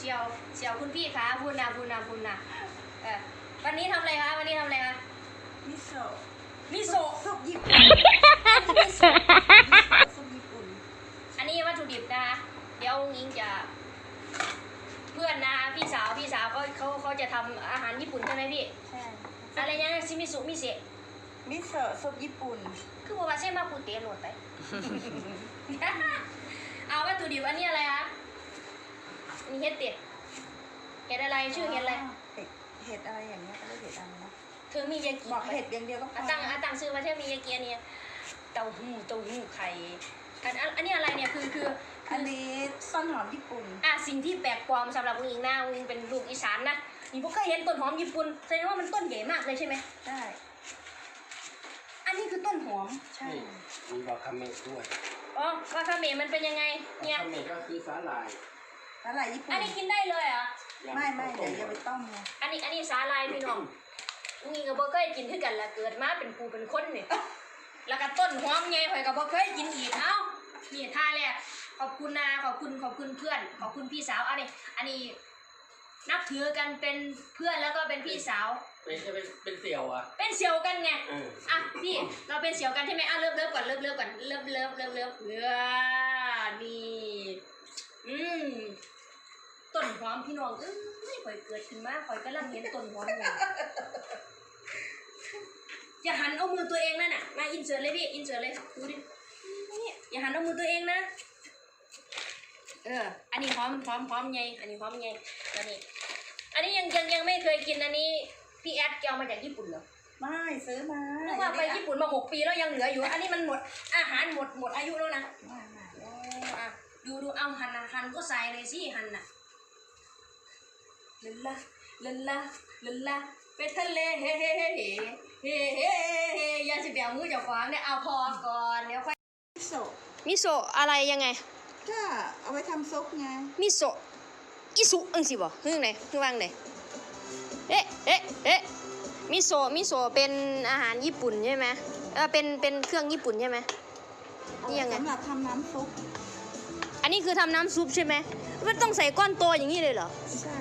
เชียวเชียวคุณพี่คะพูดนะพูดนะพูดนะเออวันนี้ทำอะไรคะวันนี้ทำอะไรคะมิโซะมิโซะซุปญี่ปุ่นมิโซะซุปญี่ปุ่น อันนี้วัตถุดิบนะคะเดี๋ยวยิงจะ เพื่อนนะคะพี่สาวพี่สาวเขาเขาเขาจะทำอาหารญี่ปุ่นใช่ไหมพี่ใช่อะไรนะซิมิสุมิเซะมิโซะซุปญี่ปุ่น คือบอกว่าเส้นมาปูเตะโหลดไปเอาวัตถุดิบอันนี้อะไรคะ มีเห็ดเด็ดเห็ดอะไรชื่อเห็ดอะไร เห็ดเห็ดอะไรอย่างเงี้ยก็เรียกเห็ดอะไรนะเธอมียากิบอกเห็ดอย่างเดียวก็พอาอตังอาตังซื้อมาเธอมียากิอันเนี้ยเต้าหู้เต้าหู้ไข่อันอันอันนี้อะไรเนี่ยคือคืออันนี้ต้นหอมญี่ปุ่น อะสิ่งที่แปลกปลอมสำหรับผู้หญิงหน้าผู้หญิงเป็นลูกอีสานนะนี่พวกเคยเห็นต้นหอมญี่ปุ่นแสดงว่ามันต้นใหญ่มากเลยใช่ไหมใช่อันนี้คือต้นหอมใช่นี่มีวาคาเมะด้วยอ๋อวาคาเมะมันเป็นยังไงเนี่ยวาคาเมะก็คือสาหร่าย แล้วอะไรญี่ปุ่อันนนี้กินได้เลยเหรอย่างไม่ไม่ข้าวเดี๋ยวต้อย่าไปต้มไงอันนี้อันนี้สาลายพี่น้องนี่ก็บ่เคยกินคือกันละเกิดมาเป็นปูเป็นคนนี่แล้วก็ต้นหอมไงข่อยก็บ่เคยกินอีกเอ้านี่ท่าแรกขอบคุณนะขอบคุณขอบคุณเพื่อน ขอบคุณพี่สาวอันนี้ อันนี้ นับถือกันเป็นเพื่อนแล้วก็เป็นพี่สาว เป็นเป็นเป็นเสี่ยวอะเป็นเสี่ยวกันไง เอออะพี่เราเป็นเสี่ยวกันใช่ไหมอะเลิฟเลิฟก่อนเลิฟเลิฟก่อนเลิฟเลิฟเลิฟเลิฟเออนี่ อืมต้นหอมพี่น้องเอ้ยข่อยเกิดขึ้นมาข่อยกำลังเห็นต้นหอมอยู่อย่าหันเอามือตัวเองนั่นน่ะ มาอินเสิร์ตเลยพี่ อินเสิร์ตเลย ดูดินี่อย่าหันเอามือตัวเองนะ เออ อันนี้หอมหอมหอมไง อันนี้หอมไงแล้วนี่อันนี้ยังยังยังไม่เคยกินอันนี้ พี่แอดแกเอามาจากญี่ปุ่นเหรอ ไม่ซื้อมานึกว่าไปญี่ปุ่นมาหกปีแล้วยังเหลืออยู่ อันนี้มันหมดอาหารหมดหมดอายุแล้วนะไม่ไม่โอ้อะ ดูดูเอาหันนะหันก็ใส่เลยสิหันน่ะลนละลนละลนละไปทะเลเฮ้เฮ้เฮ้เฮ้เฮ้เฮ้เฮ้อยาสิแบวมือเจากขวางเนี่ยเอาพอก่อนเดี๋ยวค่อยมิโซะมิโซะอะไรยังไง ก็เอาไว้ทำซุปไงมิโซะอิสุอังสิบ่ฮึ่งไหนฮึ่งวางไหนเอ๊ะเอ๊ะเอ๊ะมิโซะมิโซะเป็นอาหารญี่ปุ่นใช่ไหมเออเป็นเป็นเครื่องญี่ปุ่นใช่ไหมนี่ยังไงสำหรับทำน้ำซุปอั นนี้คือทำน้ำซุปใช่ไหมมันต้องใส่ก้อนโตอย่างนี้เลยเหรอใช่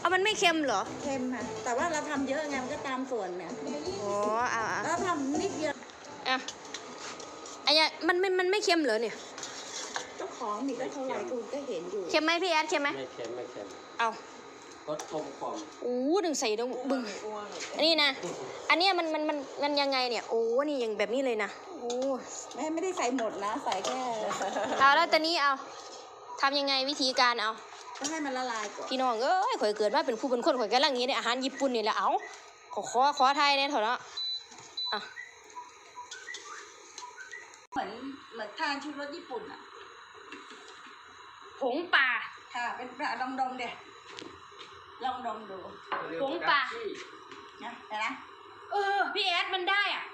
เอามันไม่เค็มเหรอเค็มค่ะ แต่ว่าเราทำเยอะไงมันก็ตามส่วนเนี่ยอ๋ออ่าแล้วทำนิดเดียวอะอันเนี้ยมันไม่มันไม่เค็มเหรอเนี่ยเจ้าของนี่ก็เท่าไหร่คุณก็เห็นอยู่เค็มไหมพี่แอดเค็มไหมไม่เค็มไม่เค็มเอา รสกลมกล่อมโอ้ดึงใส่ตรงบึงอันนี้นะ อันเนี้ยมันมันมันมันยังไงเนี่ย โอ้นี่ยังแบบนี้เลยนะ โอ้แม่ไม่ได้ใส่หมดนะ ใส่แค่เอาแล้วตอนนี้เอาทำยังไงวิธีการเอาก็ให้มันละลายก่อนพี่น้องเอ้ยข่อยเกิดมาเป็นผู้เป็นคนข่อยกำลังนี้ในอาหารญี่ปุ่นนี่แหละเอาขอขอขอไทยเนี่ยเถอะเนาะอะเหมือนเหมือนทานชูรสญี่ปุ่นอะผงป่าค่ะเป็นปลาลองดมเดี๋ย ลองดมดูผงป่านะเห็นไหมเออ พี่แอดมันได้อะ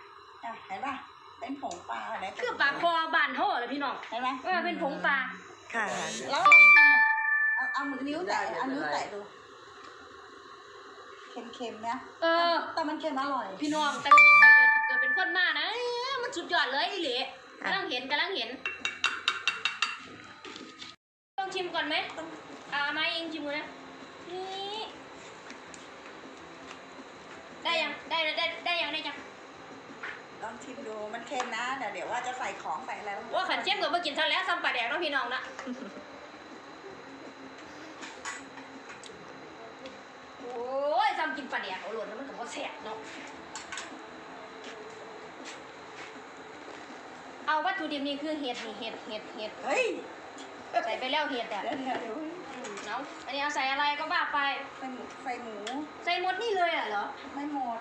อะเห็นป่ะเป็นผงปลาอะไรคือปลาคอบานเท่าเลยพี่น้องเห็นไหมเออเป็นผงปลาค่ะแล้วลองชิมเอาเอามือนิ้วแตะเอานิ้วแตะดูเค็มๆนะเออ แต่มันเค็มอร่อย พี่น้องแต่ใครเกิดเกิดเป็นคนมานะเอ้ยมันสุดยอดเลยอีเหล่กำลังเห็นกำลังเห็น ต้องชิมก่อนไหมอ่ามาเองชิมก่อนนะนี่ ได้ยังได้ได้ได้ยังได้ยังลองชิมดูมันเค็มนะเดี๋ยวเดี๋ยวว่าจะใส่ของใส่อะไรลงไปว่าขันเจี๊ยบกับมากินเท่าแล้วซ้ำปลาแดกเนาะพี่น้องนะโอ้ยซ้ำกินปลาแดกเอาหล่นแล้วมันก็บ่แสบเนาะเอาวัตถุดิบนี่คือเห็ดนี่เห็ดเห็ดเห็ดเฮ้ยใส่ไปแล้วเห็ดอะเดี๋ยวเดี๋ยว เดี๋ยวอืมเนาะอันนี้เอาใส่อะไรก็ว่าไปใส่หมูใส่หมู ใส่หมดนี่เลยอะเหรอ ไม่หมด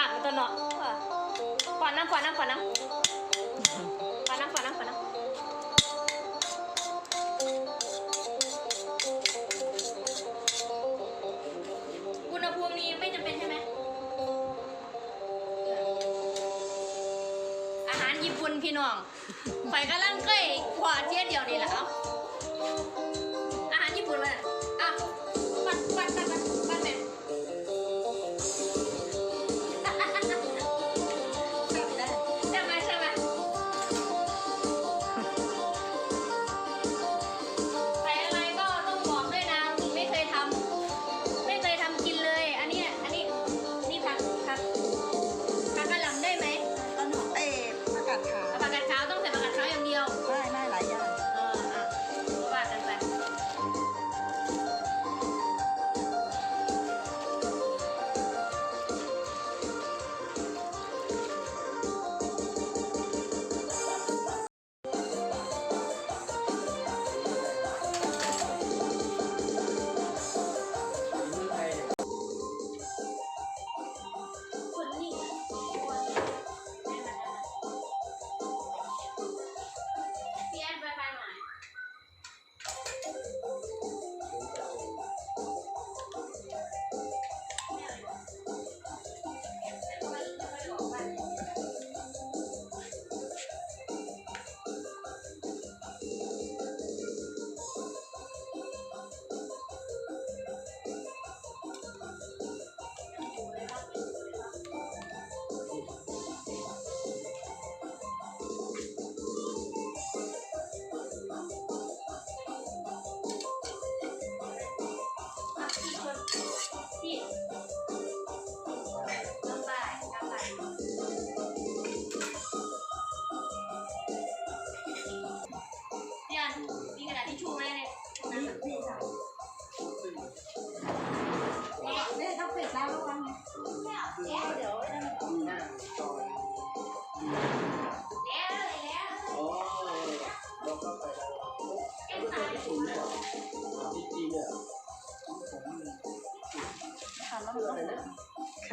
ผ่านมาตลอดก่อนนั่งก่อนนั่งก่อนนั่งก่อนนั่งก่อนนั่งก่อนนั่งอุณหภูมินี้ไม่จำเป็นใช่ไหมอาหารญี่ปุ่นพี่น้องไฟกำลังใกล้ขวาาเที่ยเดียวนี่แหล้า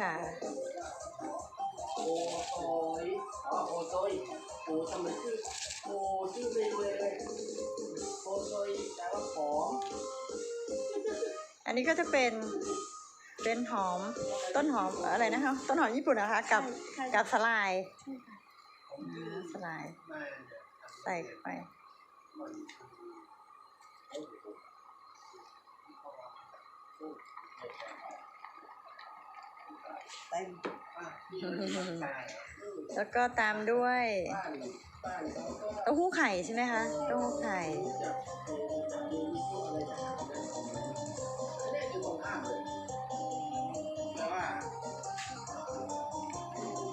ค่ะ โอโซยอ๋อโอโซยโอทำไมชื่อโอชื่อเมนูเลยโอโซยแปลว่าหอมอันนี้ก็จะเป็นเป็นหอมต้นหอมอะไรนะคะต้นหอมญี่ปุ่นนะคะ กับกับสลายอ่าสลายมาเนี่ยใส่เข้าไป เต็มแล้วก็ตามด้วยบ้านบ้านเขาก็เต้าหู้ไข่ใช่ไหมคะเต้าหู้ไข่จะมีพวกอะไรอย่างเงี้ยไม่ได้อยู่ตรงข้ามเลยแต่ว่า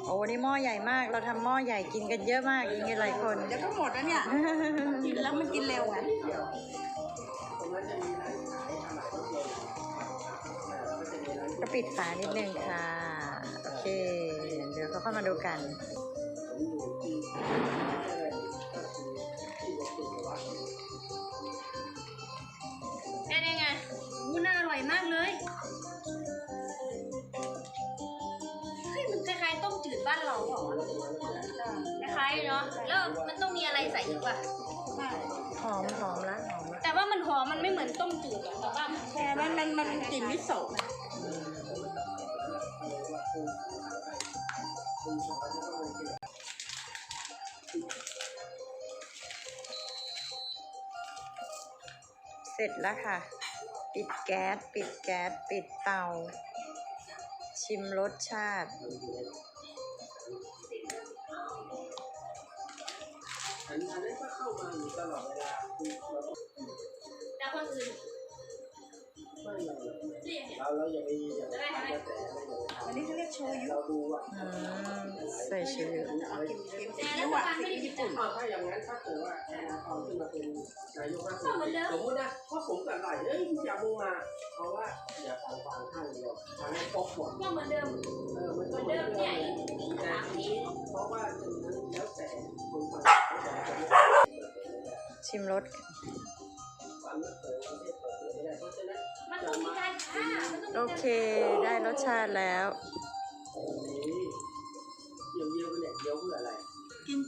โอ้วันนี้หม้อใหญ่มาก เราทำหม้อใหญ่กินกันเยอะมากกินกันหลายคนเดี๋ยวก็หมดแล้วเนี่ย กินแล้วมันกินเร็วไง ปิดฝานิดนึงค่ะ โอเค เดี๋ยวเขาเข้ามาดูกันผมอยู่ที่ที่รถติดวัดเป็นยังไงวูน่าอร่อยมากเลยเฮ้ยมันคล้ายๆต้มจืดบ้านเราเหรอคล้ายๆเนาะ แล้วมันต้องมีอะไรใส่อีกป่ะใช่หอมหอมละหอมละแต่ว่ามันหอมมันไม่เหมือนต้มจืดอะแต่ว่าแค่มันมันมันกลิ่นมิโซะนะ เสร็จแล้วค่ะ ปิดแก๊ส ปิดแก๊ส ปิดเตา ชิมรสชาติอันอันนี้ก็เข้ามาอยู่ตลอดเวลาคือเราต้องแต่คนอื่นไม่เราเรียกเนี่ยเราเราอย่าไปอย่าไปทำกระแส โชยุำเราดูว่าอืมใส่ชื่อเอากินเค็มแต่ซีรัอิ๊ฐวอะบาลไม่ซีได้อิ๊วญี่ญี่ปุ่ปุ่นนอ๋อถ้าอย่างนั้นถ้าเกิดว่าธนาธรขึ้นมาเป็นนายกรัฐมนตรีสมมตินะว่าผมกับหลายเอ้ยอย่ามึงมา เพราะว่าอย่าฟังฟังข้างเดียวฟังให้ครบหมดก็เหมือนเดิมเออมันเหก็มือนเหมืเดิอนมเดิเนี่ยมอีกอีกสามทีเพราะว่าถึงนั้นแล้วแต่คนฟังชิมรสฟังไม่เปิดไม่ได้เปิดไม่ได้เพราะฉะนั้น มันต้องมีการฆ่ามันต้องมีโอการเค ได้รสชาติแล้ว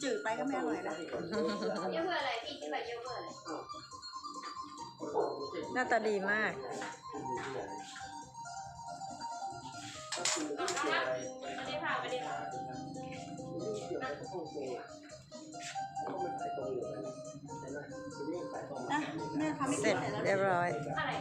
จืดไปก็ไม่อร่อยนะเยอะเพื่ออะไรพี่คิดว่าเยอะเพื่ออะไรหน้าตาดีมากก็คือไม่เกี่ยวอะไรไม่ได้พาไม่ได้พาไม่เกี่ยวกับฮ่องกงอะก็มันใส่ตรงอยู่นะเห็นไหมทีนี้ใส่ตรงนะแม่ทำไม่เสร็จแล้วเรียบร้อย อะไร